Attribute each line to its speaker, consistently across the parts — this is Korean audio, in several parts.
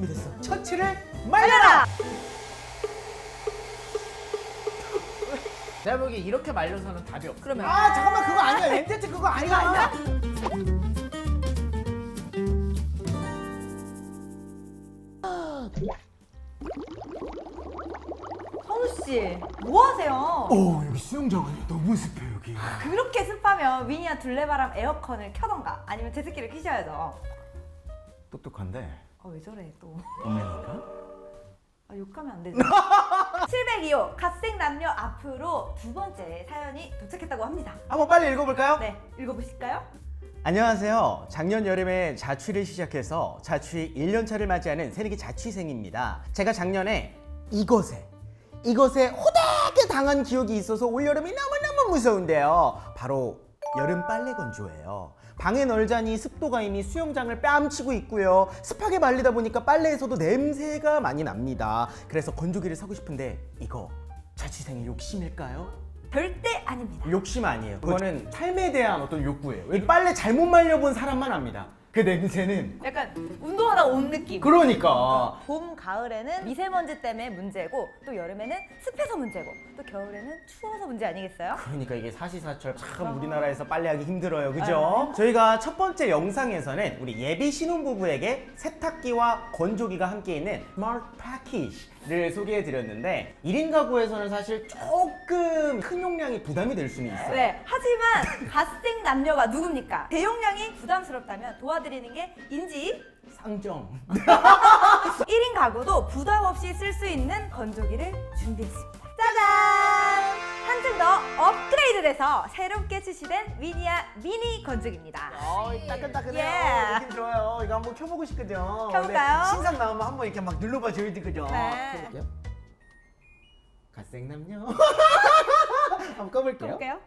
Speaker 1: 준비됐어. 처치를 말려라.
Speaker 2: 내가 보기에 이렇게 말려서는 답이 없어.
Speaker 3: 그러면
Speaker 1: 아 잠깐만 그거 아니야. 엠제트 그거 아니야.
Speaker 3: 씨, 뭐 하세요?
Speaker 1: 오 여기 수영장이 너무 습해 여기.
Speaker 3: 그렇게 습하면 위니아 둘레바람 에어컨을 켜던가 아니면 제습기를 켜셔야죠.
Speaker 1: 똑똑한데
Speaker 3: 아 왜 저래 또?
Speaker 1: 엄마니까?
Speaker 3: 아 욕하면 안 되죠. 702호 갓생 남녀 앞으로 두 번째 사연이 도착했다고 합니다.
Speaker 1: 한번 빨리 읽어볼까요?
Speaker 3: 네, 읽어보실까요?
Speaker 1: 안녕하세요. 작년 여름에 자취를 시작해서 자취 1년차를 맞이하는 새내기 자취생입니다. 제가 작년에 이것에 이것에 호되게 당한 기억이 있어서 올여름이 너무너무 무서운데요. 바로 여름 빨래 건조예요. 방에 널자니 습도가 이미 수영장을 뺨치고 있고요. 습하게 말리다 보니까 빨래에서도 냄새가 많이 납니다. 그래서 건조기를 사고 싶은데 이거 자취생의 욕심일까요?
Speaker 3: 절대 아닙니다.
Speaker 1: 욕심 아니에요. 그거는 삶에 대한 어떤 욕구예요. 이 빨래 잘못 말려본 사람만 압니다. 그 냄새는.
Speaker 3: 약간 운동하다 온 느낌.
Speaker 1: 그러니까.
Speaker 3: 봄, 가을에는 미세먼지 때문에 문제고 또 여름에는 습해서 문제고 또 겨울에는 추워서 문제 아니겠어요?
Speaker 1: 그러니까 이게 사시사철 참 우리나라에서 빨래하기 힘들어요. 그죠? 저희가 첫 번째 영상에서는 우리 예비 신혼부부에게 세탁기와 건조기가 함께 있는 스마트 패키지 를 소개해 드렸는데 1인 가구에서는 사실 조금 큰 용량이 부담이 될 수는 있어요.
Speaker 3: 네, 하지만 갓생 남녀가 누굽니까? 대용량이 부담스럽다면 도와드리는 게 인지
Speaker 1: 상정.
Speaker 3: 1인 가구도 부담 없이 쓸 수 있는 건조기를 준비했습니다. 짜잔! 한층 더 업그레이드돼서 새롭게 출시된 위니아 미니 건조기입니다.
Speaker 1: 어, 따끈따끈해요.
Speaker 3: 예.
Speaker 1: 느낌 좋아요. 이거 한번 켜보고 싶거든요.
Speaker 3: 켜볼까요?
Speaker 1: 네, 신상 나오면 한번 이렇게 막 눌러봐 줘야 되거든요.
Speaker 3: 네.
Speaker 1: 켜볼게요. 갓생남녀. 한번 꺼볼게요.
Speaker 3: 볼게요.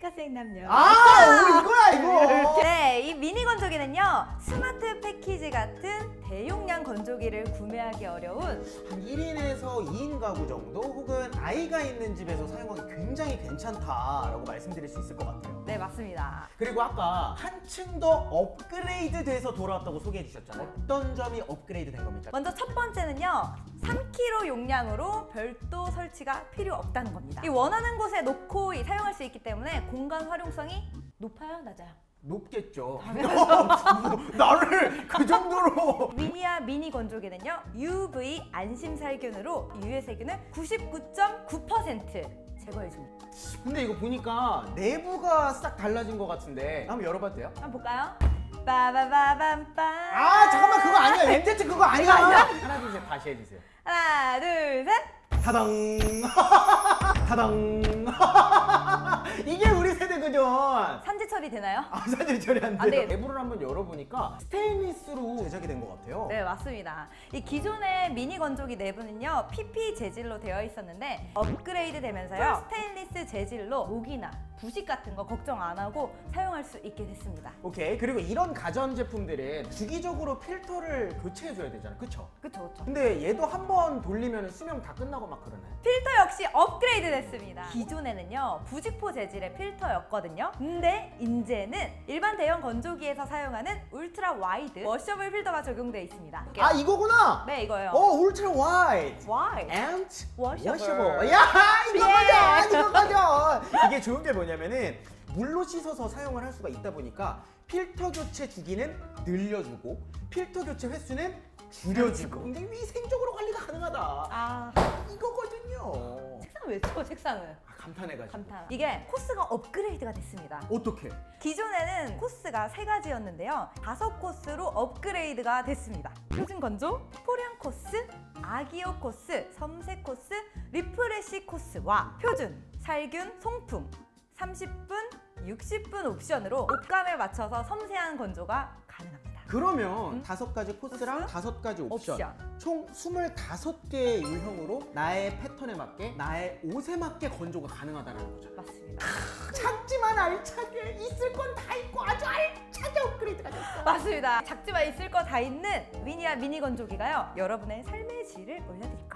Speaker 3: 갓생 남녀.
Speaker 1: 아, 오, 이거야 이거.
Speaker 3: 네, 이 미니 건조기는요 스마트 패키지 같은 대용량 건조기를 구매하기 어려운
Speaker 1: 한 1인에서 2인 가구 정도 혹은 아이가 있는 집에서 사용하기 굉장히 괜찮다라고 말씀드릴 수 있을 것 같아요.
Speaker 3: 네 맞습니다.
Speaker 1: 그리고 아까 한층 더 업그레이드 돼서 돌아왔다고 소개해 주셨잖아요. 어떤 점이 업그레이드 된 겁니까?
Speaker 3: 먼저 첫 번째는요 3kg 용량으로 별도 설치가 필요 없다는 겁니다. 이 원하는 곳에 놓고 이 사용할 수 있기 때문에 공간 활용성이 높아요, 낮아요?
Speaker 1: 높겠죠. 나를 그 정도로
Speaker 3: 미니아 미니 건조기는요 UV 안심 살균으로 유해 세균을 99.9% 제거해 줍니다.
Speaker 1: 근데 이거 보니까 내부가 싹 달라진 것 같은데 한번 열어봐도 돼요?
Speaker 3: 한번 볼까요? 빠바바밤빰
Speaker 1: 아 잠깐만 그거 아니야. MZ 그거 아니야? 하나 둘 셋 다시 해주세요.
Speaker 3: 하나 둘 셋.
Speaker 1: 타당. 타당. 이게 우리 세대거든
Speaker 3: 산지 처리 되나요?
Speaker 1: 아 사실 저리 안
Speaker 3: 안
Speaker 1: 돼요
Speaker 3: 되겠다.
Speaker 1: 내부를 한번 열어보니까 스테인리스로 제작이 된 것 같아요
Speaker 3: 네 맞습니다. 이 기존의 미니 건조기 내부는요 PP 재질로 되어 있었는데 업그레이드 되면서요 스테인리스 재질로 목이나 부식 같은 거 걱정 안 하고 사용할 수 있게 됐습니다.
Speaker 1: 오케이 그리고 이런 가전 제품들은 주기적으로 필터를 교체해줘야 되잖아 그쵸?
Speaker 3: 그쵸 그쵸.
Speaker 1: 근데 얘도 한 번 돌리면 수명 다 끝나고 막 그러네
Speaker 3: 필터 역시 업그레이드 됐습니다. 기존에는요 부직포 재질의 필터 였거든요. 근데 이제는 일반 대형 건조기에서 사용하는 울트라 와이드 워셔블 필터가 적용되어 있습니다.
Speaker 1: 아 이거구나
Speaker 3: 네 이거요.
Speaker 1: 어 울트라 와이드
Speaker 3: 와이.
Speaker 1: and
Speaker 3: 워셔블.
Speaker 1: washable. 야 이거
Speaker 3: 예.
Speaker 1: 가져 이거 가져 이게 좋은 게 뭐냐면은 물로 씻어서 사용을 할 수가 있다 보니까 필터 교체 주기는 늘려주고 필터 교체 횟수는 줄여주고 근데 위생적으로 관리가 가능하다
Speaker 3: 아
Speaker 1: 이거거든요
Speaker 3: 책상 왜 쳐? 책상을.
Speaker 1: 아, 감탄해가지고
Speaker 3: 감탄. 이게 코스가 업그레이드가 됐습니다.
Speaker 1: 어떻게
Speaker 3: 기존에는 코스가 세 가지였는데요. 다섯 코스로 업그레이드가 됐습니다. 표준 건조, 포량 코스, 아기오 코스, 섬색 코스, 리프레시 코스와 표준, 살균, 송풍, 30분, 60분 옵션으로 옷감에 맞춰서 섬세한 건조가 가능합니다.
Speaker 1: 그러면
Speaker 3: 음?
Speaker 1: 다섯 가지 코스랑
Speaker 3: 코스?
Speaker 1: 다섯 가지 옵션,
Speaker 3: 옵션.
Speaker 1: 총 25개의 유형으로 나의 패턴에 맞게 나의 옷에 맞게 건조가 가능하다는 거죠
Speaker 3: 맞습니다.
Speaker 1: 작지만 알차게 있을 건 다 있고 아주 알차게 업그레이드가 됐어.
Speaker 3: 맞습니다. 작지만 있을 거 다 있는 미니아 미니 건조기가요. 여러분의 삶의 질을 올려드릴 거예요.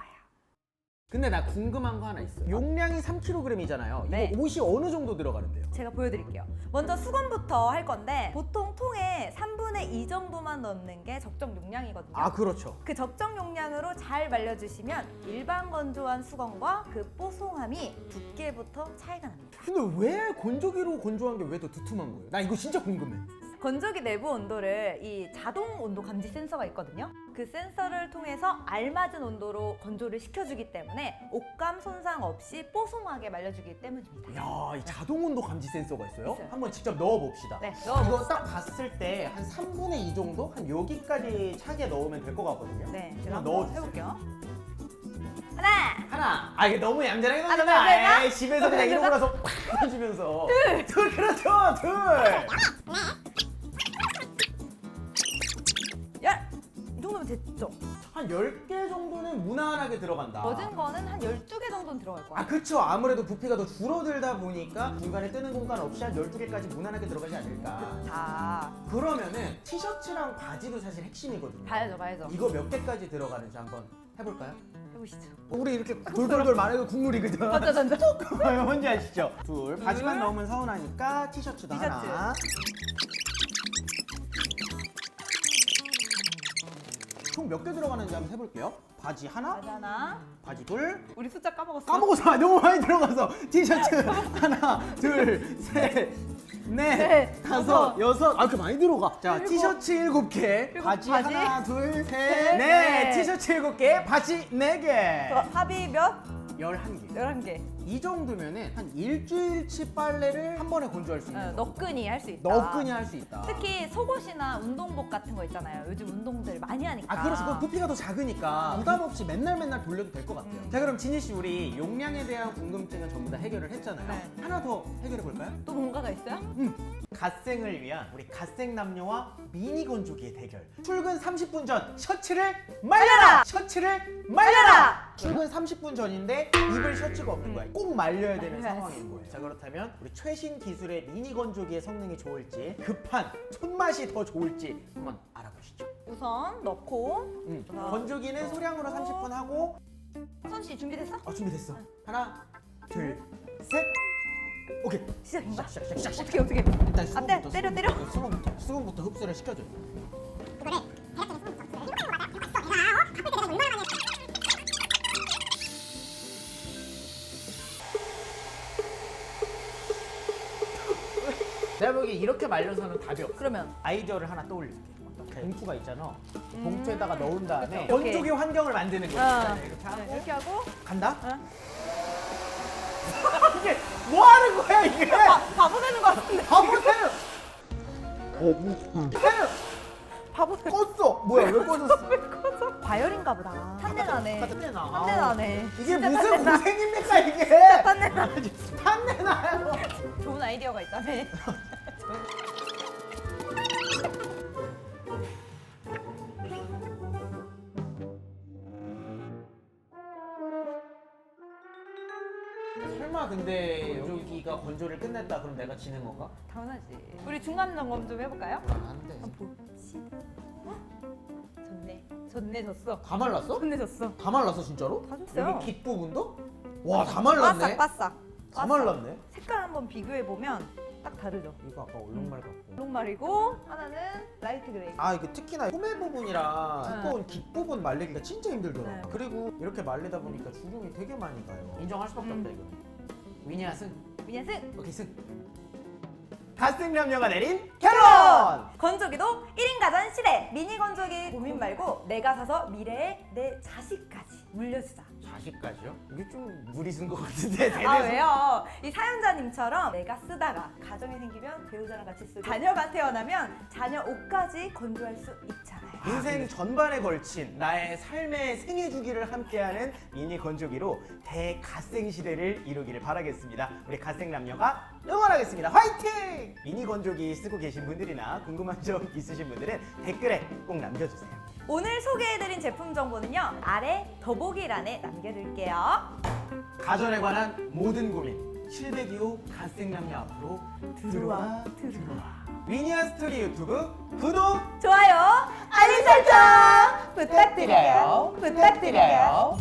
Speaker 1: 근데 나 궁금한 거 하나 있어 요. 용량이 3kg이잖아요.
Speaker 3: 네.
Speaker 1: 이거 옷이 어느 정도 들어가는데요?
Speaker 3: 제가 보여드릴게요. 먼저 수건부터 할 건데 보통 통에 3분의 2 정도만 넣는 게 적정 용량이거든요.
Speaker 1: 아 그렇죠.
Speaker 3: 그 적정 용량으로 잘 말려주시면 일반 건조한 수건과 그 뽀송함이 두께부터 차이가 납니다.
Speaker 1: 근데 왜 건조기로 건조한 게 왜 더 두툼한 거예요? 나 이거 진짜 궁금해.
Speaker 3: 건조기 내부 온도를 이 자동 온도 감지 센서가 있거든요. 그 센서를 통해서 알맞은 온도로 건조를 시켜주기 때문에 옷감 손상 없이 뽀송하게 말려주기 때문입니다.
Speaker 1: 야, 이 자동 온도 감지 센서가 있어요?
Speaker 3: 있어요.
Speaker 1: 한번 직접 넣어 봅시다.
Speaker 3: 네,
Speaker 1: 이거
Speaker 3: 넣어봅시다.
Speaker 1: 딱 봤을 때 한 3분의 2 정도? 한 여기까지 차게 넣으면 될 것 같거든요.
Speaker 3: 네, 제가
Speaker 1: 한번 넣어주세요.
Speaker 3: 해볼게요. 하나,
Speaker 1: 하나. 아, 이게 너무 얌전하게 넣잖아.
Speaker 3: 셋,
Speaker 1: 에이, 집에서 그냥 이러고 나서 팍 던지면서. 둘. 둘, 그렇죠. 둘. 10개 정도는 무난하게 들어간다.
Speaker 3: 넣은 거는 한 12개 정도는 들어갈 거예요.
Speaker 1: 아 그쵸 아무래도 부피가 더 줄어들다 보니까 중간에 뜨는 공간 없이 한 12개까지 무난하게 들어가지 않을까
Speaker 3: 자,
Speaker 1: 그러면은 티셔츠랑 바지도 사실 핵심이거든요
Speaker 3: 봐야죠, 봐야죠.
Speaker 1: 이거 몇 개까지 들어가는지 한번 해볼까요?
Speaker 3: 해보시죠.
Speaker 1: 우리 이렇게 돌돌돌 말해도 국물이거든
Speaker 3: 던져, 던져.
Speaker 1: 뭔지 아시죠? 둘 바지만
Speaker 3: 둘.
Speaker 1: 넣으면 서운하니까 티셔츠도
Speaker 3: 티셔츠.
Speaker 1: 하나 총 몇 개 들어가는지 한번 해볼게요. 바지 하나
Speaker 3: 바지 하나.
Speaker 1: 바지 둘.
Speaker 3: 우리 숫자 까먹었어.
Speaker 1: 까먹어서 너무 많이 들어가서. 티셔츠 하나 둘 셋 넷
Speaker 3: 넷,
Speaker 1: 다섯
Speaker 3: 다섯,
Speaker 1: 여섯. 아 이렇게 많이 들어가. 자
Speaker 3: 일곱,
Speaker 1: 티셔츠 일곱 개
Speaker 3: 일곱,
Speaker 1: 바지,
Speaker 3: 바지,
Speaker 1: 하나
Speaker 3: 셋,
Speaker 1: 둘셋 넷.
Speaker 3: 넷.
Speaker 1: 티셔츠 일곱 개 바지 네개.
Speaker 3: 어, 합이 몇?
Speaker 1: 열한 개.
Speaker 3: 11개.
Speaker 1: 이 정도면은 한 일주일치 빨래를 한 번에 건조할 수 있는
Speaker 3: 어,
Speaker 1: 거
Speaker 3: 너끈히 할 수 있다.
Speaker 1: 너끈히 할 수 있다
Speaker 3: 특히 속옷이나 운동복 같은 거 있잖아요. 요즘 운동들 많이 하니까.
Speaker 1: 아 그렇죠. 그 부피가 더 작으니까 부담 없이 맨날 맨날 돌려도 될 것 같아요.
Speaker 3: 음.
Speaker 1: 자 그럼 진희 씨 우리 용량에 대한 궁금증은 전부 다 해결을 했잖아요.
Speaker 3: 네.
Speaker 1: 하나 더 해결해 볼까요?
Speaker 3: 또 뭔가가 있어요?
Speaker 1: 갓생을 위한 우리 갓생 남녀와 미니 건조기의 대결. 출근 30분 전 셔츠를 말려라. 셔츠를 말려라. 출근 30분 전인데 입을 셔츠가 없는 거야. 꼭 말려야 되는
Speaker 3: 말려야지.
Speaker 1: 상황인 거예요. 자 그렇다면 우리 최신 기술의 미니 건조기의 성능이 좋을지 급한 손맛이 더 좋을지 한번 알아보시죠.
Speaker 3: 우선 넣고
Speaker 1: 음.
Speaker 3: 아.
Speaker 1: 건조기는 소량으로 30분 하고
Speaker 3: 선씨 준비됐어?
Speaker 1: 아 준비됐어. 하나, 둘, 셋. 오케이.
Speaker 3: 시작인가?
Speaker 1: 시작, 시작, 시작, 시작.
Speaker 3: 어떻게 어떻게?
Speaker 1: 일단
Speaker 3: 아, 때- 때려, 때려.
Speaker 1: 수건부터, 수건부터 수건부터 흡수를 시켜줘.
Speaker 2: 내 보기에 이렇게 말려서는 답이 없어.
Speaker 3: 그러면
Speaker 1: 아이디어를 하나 떠올릴게. 봉투가 있잖아. 봉투에다가 넣은 다음에
Speaker 3: 그쵸.
Speaker 1: 건조기 환경을 만드는
Speaker 3: 어,
Speaker 1: 거야. 이렇게
Speaker 3: 네,
Speaker 1: 하고
Speaker 3: 이렇게 하고
Speaker 1: 간다.
Speaker 3: 어?
Speaker 1: 이게 뭐 하는 거야 이게?
Speaker 3: 바보 되는 거 같은데.
Speaker 1: 바보 새는. 새는
Speaker 3: 바보 되는
Speaker 1: 껐어. 뭐야 왜 꺼졌어?
Speaker 3: 과열인가 보다. 탄내 나네.
Speaker 1: 탄내 나.
Speaker 3: 탄내 나네.
Speaker 1: 이게
Speaker 3: 진짜
Speaker 1: 무슨
Speaker 3: 탄내 나.
Speaker 1: 고생입니까 이게?
Speaker 3: 탄내 나.
Speaker 1: 탄내 나요.
Speaker 3: 좋은 아이디어가 있다며.
Speaker 1: 설마 근데 건조기가 건조를 끝냈다 그럼 내가 지는 건가?
Speaker 3: 당연하지. 우리 중간 점검 좀 해볼까요?
Speaker 1: 안 돼.
Speaker 3: 봅시다. 어? 좋네. 좋네 졌어.
Speaker 1: 다 말랐어?
Speaker 3: 좋네 졌어.
Speaker 1: 다 말랐어 진짜로?
Speaker 3: 다 됐어요.
Speaker 1: 여기 깃 부분도? 와 다 말랐네.
Speaker 3: 바싹 바싹.
Speaker 1: 다 말랐네.
Speaker 3: 색깔 한번 비교해 보면 딱 다르죠.
Speaker 1: 이거 아까 얼룩말 같고.
Speaker 3: 블록말이고 하나는 라이트 그레이.
Speaker 1: 아 이게 특히나 소매 부분이랑
Speaker 3: 네.
Speaker 1: 두꺼운 깃 부분 말리기가 진짜 힘들더라고.
Speaker 3: 네.
Speaker 1: 그리고 이렇게 말리다 보니까 주름이 되게 많이 가요. 인정할 수밖에
Speaker 3: 음.
Speaker 1: 없다 이거. 위니아 승.
Speaker 3: 미녀승.
Speaker 1: 오케이 승. 갓생 남녀가 내린 결론.
Speaker 3: 건조기도 1인 가전 시대. 미니 건조기 고민 말고 내가 사서 미래의 내 자식까지 물려주자.
Speaker 1: 자식까지요? 이게 좀 무리순 것 같은데.
Speaker 3: 아
Speaker 1: 대대손.
Speaker 3: 왜요? 이 사연자님처럼 내가 쓰다가 가정이 생기면 배우자랑 같이 쓰고 자녀가 태어나면 자녀 옷까지 건조할 수 있잖아요.
Speaker 1: 인생 전반에 걸친 나의 삶의 생애 주기를 함께하는 미니 건조기로 대갓생 시대를 이루기를 바라겠습니다. 우리 갓생 남녀가 응원하겠습니다. 화이팅! 미니 건조기 쓰고 계신 분들이나 궁금한 점 있으신 분들은 댓글에 꼭 남겨주세요.
Speaker 3: 오늘 소개해드린 제품 정보는요 아래 더보기란에 남겨둘게요.
Speaker 1: 가전에 관한 모든 고민 702호 갓생 남녀 앞으로 들어와 들어와. 미니아 스토리 유튜브 구독
Speaker 3: 좋아요, 알림 설정 부탁드려요. 부탁드려요.